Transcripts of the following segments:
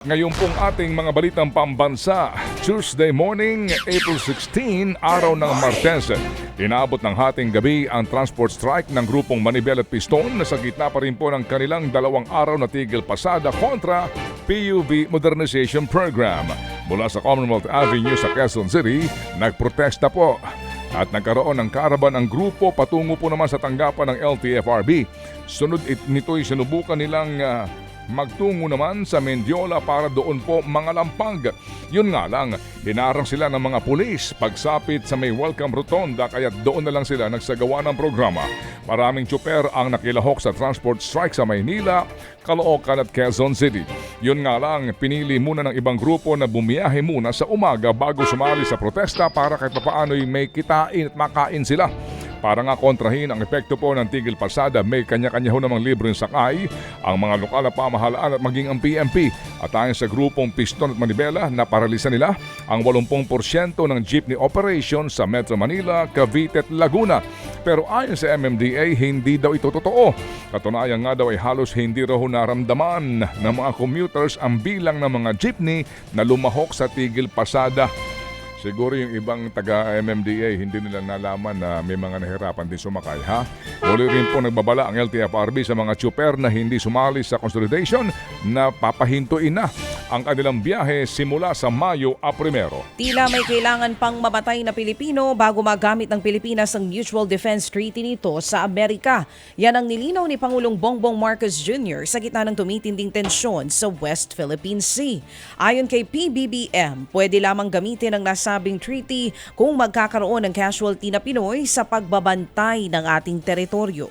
Ngayon pong ating mga balitang pambansa, Tuesday morning, April 16, araw ng Martes. Inabot ng hating gabi ang transport strike ng grupong Manibel at Piston na sa gitna pa rin po ng kanilang dalawang araw na tigil pasada kontra PUV Modernization Program. Mula sa Commonwealth Avenue sa Quezon City, nagprotesta po at nagkaroon ng karaban ang grupo patungo po naman sa tanggapan ng LTFRB. Sunod it, nito'y sinubukan nilang ah, magtungo naman sa Mendiola para doon po mga lampag. Yun nga lang, hinarang sila ng mga pulis pagsapit sa may welcome rotonda kaya doon na lang sila nagsagawa ng programa. Maraming tsuper ang nakilahok sa transport strike sa Maynila, Caloocan at Quezon City. Yun nga lang, pinili muna ng ibang grupo na bumiyahe muna sa umaga bago sumali sa protesta para kahit papaano'y may kitain at makain sila. Para nga kontrahin ang epekto po ng tigil pasada, may kanya-kanya ho namang libreng sakay ang mga lokal na pamahalaan at maging ang PMP. At ayon sa grupong Piston at Manibela, naparalisa nila ang 80% ng jeepney operation sa Metro Manila, Cavite at Laguna. Pero ayon sa MMDA, hindi daw ito totoo. Katunayan nga daw ay halos hindi raw naramdaman ng mga commuters ang bilang ng mga jeepney na lumahok sa tigil pasada. Siguro yung ibang taga-MMDA hindi nila nalaman na may mga nahirapan din sumakay ha. Muli rin po nagbabala ang LTFRB sa mga tsuper na hindi sumali sa consolidation na papahintuin na ang kanilang biyahe simula sa Mayo a primero. Tila may kailangan pang mamatay na Pilipino bago magamit ng Pilipinas ang Mutual Defense Treaty nito sa Amerika. Yan ang nilinaw ni Pangulong Bongbong Marcos Jr. sa gitna ng tumitinding tensyon sa West Philippine Sea. Ayon kay PBBM, pwede lamang gamitin ang nasabing treaty kung magkakaroon ng casualty na Pinoy sa pagbabantay ng ating teritoryo.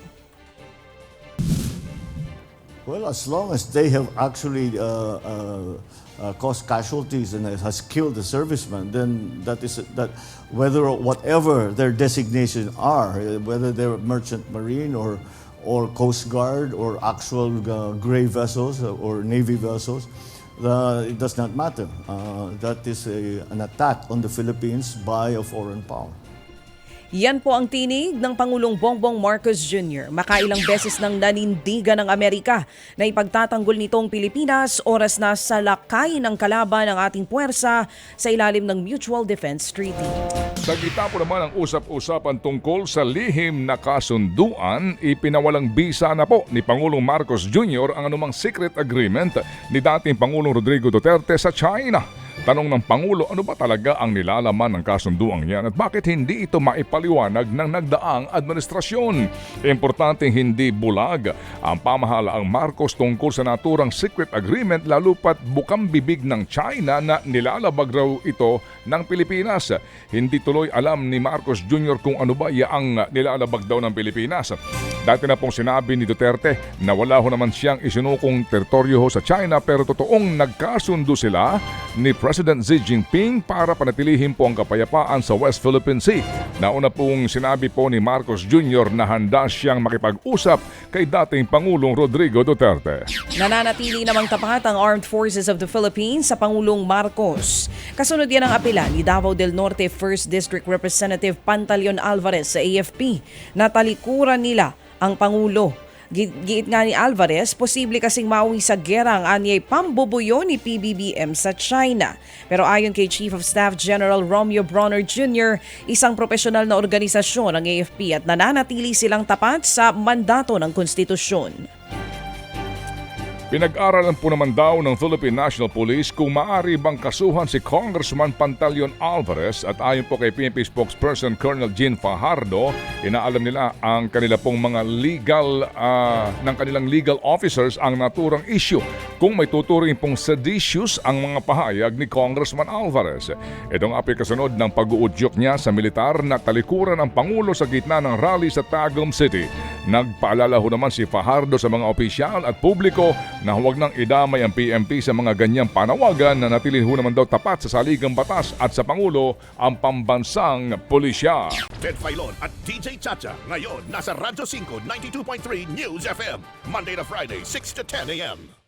Well, as long as they have actually uh, uh, uh, caused casualties and has killed the servicemen, then that is that whether whatever their designation are, whether they're merchant marine or or coast guard or actual uh, gray vessels or navy vessels, uh, it does not matter. Uh, that is a, an attack on the Philippines by a foreign power. Yan po ang tinig ng Pangulong Bongbong Marcos Jr. Makailang beses nang nanindigan ng Amerika na ipagtatanggol nitong Pilipinas oras na sa lakay ng kalaban ng ating puwersa sa ilalim ng Mutual Defense Treaty. Sa gitna po naman ang usap-usapan tungkol sa lihim na kasunduan, ipinawalang bisa na po ni Pangulong Marcos Jr. ang anumang secret agreement ni dating Pangulong Rodrigo Duterte sa China. Tanong ng Pangulo, ano ba talaga ang nilalaman ng kasunduang yan at bakit hindi ito maipaliwanag ng nagdaang administrasyon? Importanteng hindi bulag ang pamahalaang Marcos tungkol sa naturang secret agreement lalo pat bukang bibig ng China na nilalabag raw ito ng Pilipinas. Hindi tuloy alam ni Marcos Jr. kung ano ba yaang nilalabag daw ng Pilipinas. Dati na pong sinabi ni Duterte na wala ho naman siyang isinukong teritoryo ho sa China pero totoong nagkasundo sila ni President Xi Jinping para panatilihin po ang kapayapaan sa West Philippine Sea. Nauna pong sinabi po ni Marcos Jr. na handa siyang makipag-usap kay dating Pangulong Rodrigo Duterte. Nananatili namang tapat ang Armed Forces of the Philippines sa Pangulong Marcos. Kasunod yan ang apela ni Davao del Norte 1st District Representative Pantaleon Alvarez sa AFP na talikuran nila ang Pangulo. Gi- Giit nga ni Alvarez, posible kasing mauwi sa gera ang anyay pambubuyo ni PBBM sa China. Pero ayon kay Chief of Staff General Romeo Bronner Jr., isang profesional na organisasyon ang AFP at nananatili silang tapat sa mandato ng konstitusyon. Pinag-aralan po naman daw ng Philippine National Police kung maaari bang kasuhan si Congressman Pantaleon Alvarez at ayon po kay PNP spokesperson Colonel Jean Fajardo, inaalam nila ang kanila pong mga legal ah, ng kanilang legal officers ang naturang issue kung may tuturing pong seditious ang mga pahayag ni Congressman Alvarez. Itong api kasunod ng pag-uudyok niya sa militar na talikuran ang Pangulo sa gitna ng rally sa Tagum City. Nagpaalala ho naman si Fajardo sa mga opisyal at publiko na huwag nang idamay ang PMP sa mga ganyang panawagan na natilin ho naman daw tapat sa saligang batas at sa Pangulo ang pambansang pulisya. Ted Filon at DJ Chacha. Ngayon, nasa Radyo 5, 92.3 News FM. Monday to Friday, 6 to 10 a.m.